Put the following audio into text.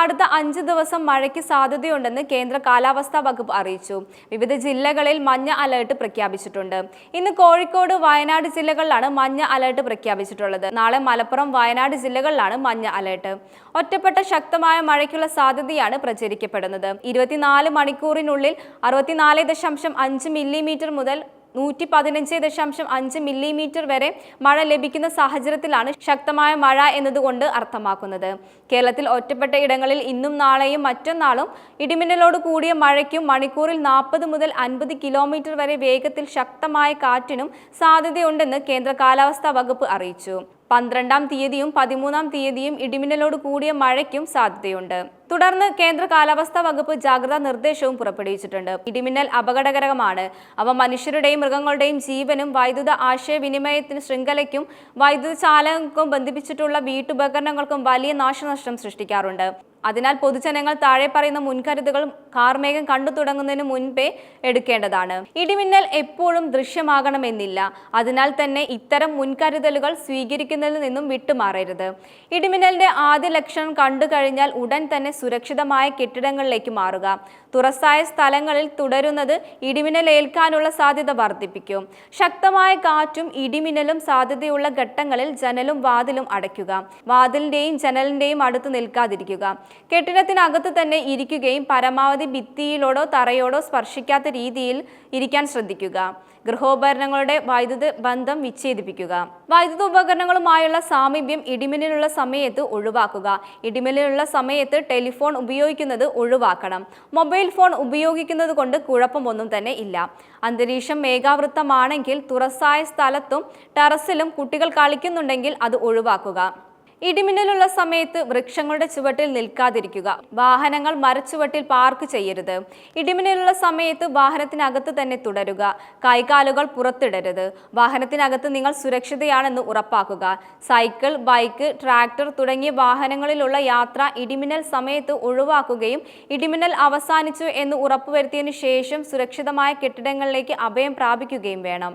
അടുത്ത അഞ്ച് ദിവസം മഴയ്ക്ക് സാധ്യതയുണ്ടെന്ന് കേന്ദ്ര കാലാവസ്ഥാ വകുപ്പ് അറിയിച്ചു. വിവിധ ജില്ലകളിൽ മഞ്ഞ അലേർട്ട് പ്രഖ്യാപിച്ചിട്ടുണ്ട്. ഇന്ന് കോഴിക്കോട് വയനാട് ജില്ലകളിലാണ് മഞ്ഞ അലേർട്ട് പ്രഖ്യാപിച്ചിട്ടുള്ളത്. നാളെ മലപ്പുറം വയനാട് ജില്ലകളിലാണ് മഞ്ഞ അലേർട്ട്. ഒറ്റപ്പെട്ട ശക്തമായ മഴയ്ക്കുള്ള സാധ്യതയാണ് പ്രചരിക്കപ്പെടുന്നത്. ഇരുപത്തിനാല് മണിക്കൂറിനുള്ളിൽ അറുപത്തിനാല് ദശാംശം അഞ്ച് മില്ലിമീറ്റർ മുതൽ നൂറ്റി പതിനഞ്ച് ദശാംശം അഞ്ച് മില്ലിമീറ്റർ വരെ മഴ ലഭിക്കുന്ന സാഹചര്യത്തിലാണ് ശക്തമായ മഴ എന്നതുകൊണ്ട് അർത്ഥമാക്കുന്നത്. കേരളത്തിൽ ഒറ്റപ്പെട്ട ഇടങ്ങളിൽ ഇന്നും നാളെയും മറ്റന്നാളും ഇടിമിന്നലോട് കൂടിയ മഴയ്ക്കും മണിക്കൂറിൽ നാൽപ്പത് മുതൽ അൻപത് കിലോമീറ്റർ വരെ വേഗത്തിൽ ശക്തമായ കാറ്റിനും സാധ്യതയുണ്ടെന്ന് കേന്ദ്ര കാലാവസ്ഥാ വകുപ്പ് അറിയിച്ചു. പന്ത്രണ്ടാം തീയതിയും പതിമൂന്നാം തീയതിയും ഇടിമിന്നലോട് കൂടിയ മഴയ്ക്കും സാധ്യതയുണ്ട്. തുടർന്ന് കേന്ദ്ര കാലാവസ്ഥാ വകുപ്പ് ജാഗ്രതാ നിർദ്ദേശവും പുറപ്പെടുവിച്ചിട്ടുണ്ട്. ഇടിമിന്നൽ അപകടകരമാണ്. അവ മനുഷ്യരുടെയും മൃഗങ്ങളുടെയും ജീവനും വൈദ്യുത ആശയവിനിമയത്തിന് ശൃംഖലയ്ക്കും വൈദ്യുത ചാലകങ്ങൾക്കും ബന്ധിപ്പിച്ചിട്ടുള്ള വീട്ടുപകരണങ്ങൾക്കും വലിയ നാശനഷ്ടം സൃഷ്ടിക്കാറുണ്ട്. അതിനാൽ പൊതുജനങ്ങൾ താഴെ പറയുന്ന മുൻകരുതുകൾ കാർമേഘം കണ്ടു തുടങ്ങുന്നതിന് മുൻപേ എടുക്കേണ്ടതാണ്. ഇടിമിന്നൽ എപ്പോഴും ദൃശ്യമാകണമെന്നില്ല. അതിനാൽ തന്നെ ഇത്തരം മുൻകരുതലുകൾ സ്വീകരിക്കുന്നതിൽ നിന്നും വിട്ടുമാറരുത്. ഇടിമിന്നലിന്റെ ആദ്യ ലക്ഷണം കണ്ടു കഴിഞ്ഞാൽ ഉടൻ തന്നെ സുരക്ഷിതമായ കെട്ടിടങ്ങളിലേക്ക് മാറുക. തുറസായ സ്ഥലങ്ങളിൽ തുടരുന്നത് ഇടിമിന്നലേൽക്കാനുള്ള സാധ്യത വർദ്ധിപ്പിക്കും. ശക്തമായ കാറ്റും ഇടിമിന്നലും സാധ്യതയുള്ള ഘട്ടങ്ങളിൽ ജനലും വാതിലും അടയ്ക്കുക. വാതിലിന്റെയും ജനലിന്റെയും അടുത്ത് നിൽക്കാതിരിക്കുക. കെട്ടിടത്തിനകത്ത് തന്നെ ഇരിക്കുകയും പരമാവധി ഭിത്തിയിലോടോ തറയോടോ സ്പർശിക്കാത്ത രീതിയിൽ ഇരിക്കാൻ ശ്രദ്ധിക്കുക. ഗൃഹോപകരണങ്ങളുടെ വൈദ്യുത ബന്ധം വിച്ഛേദിപ്പിക്കുക. വൈദ്യുത ഉപകരണങ്ങളുമായുള്ള സാമീപ്യം ഇടിമിന്നലുള്ള സമയത്ത് ഒഴിവാക്കുക. ഇടിമിന്നലുള്ള സമയത്ത് ടെലിഫോൺ ഉപയോഗിക്കുന്നത് ഒഴിവാക്കണം. മൊബൈൽ ഫോൺ ഉപയോഗിക്കുന്നത് കൊണ്ട് കുഴപ്പമൊന്നും തന്നെ ഇല്ല. അന്തരീക്ഷം മേഘാവൃത്തമാണെങ്കിൽ തുറസായ സ്ഥലത്തും ടെറസിലും കുട്ടികൾ കളിക്കുന്നുണ്ടെങ്കിൽ അത് ഒഴിവാക്കുക. ഇടിമിന്നലുള്ള സമയത്ത് വൃക്ഷങ്ങളുടെ ചുവട്ടിൽ നിൽക്കാതിരിക്കുക. വാഹനങ്ങൾ മരച്ചുവട്ടിൽ പാർക്ക് ചെയ്യരുത്. ഇടിമിന്നലുള്ള സമയത്ത് വാഹനത്തിനകത്ത് തന്നെ തുടരുക. കൈകാലുകൾ പുറത്തിടരുത്. വാഹനത്തിനകത്ത് നിങ്ങൾ സുരക്ഷിതയാണെന്ന് ഉറപ്പാക്കുക. സൈക്കിൾ ബൈക്ക് ട്രാക്ടർ തുടങ്ങിയ വാഹനങ്ങളിലുള്ള യാത്ര ഇടിമിന്നൽ സമയത്ത് ഒഴിവാക്കുകയും ഇടിമിന്നൽ അവസാനിച്ചു എന്ന് ഉറപ്പുവരുത്തിയതിനു ശേഷം സുരക്ഷിതമായ കെട്ടിടങ്ങളിലേക്ക് അഭയം പ്രാപിക്കുകയും വേണം.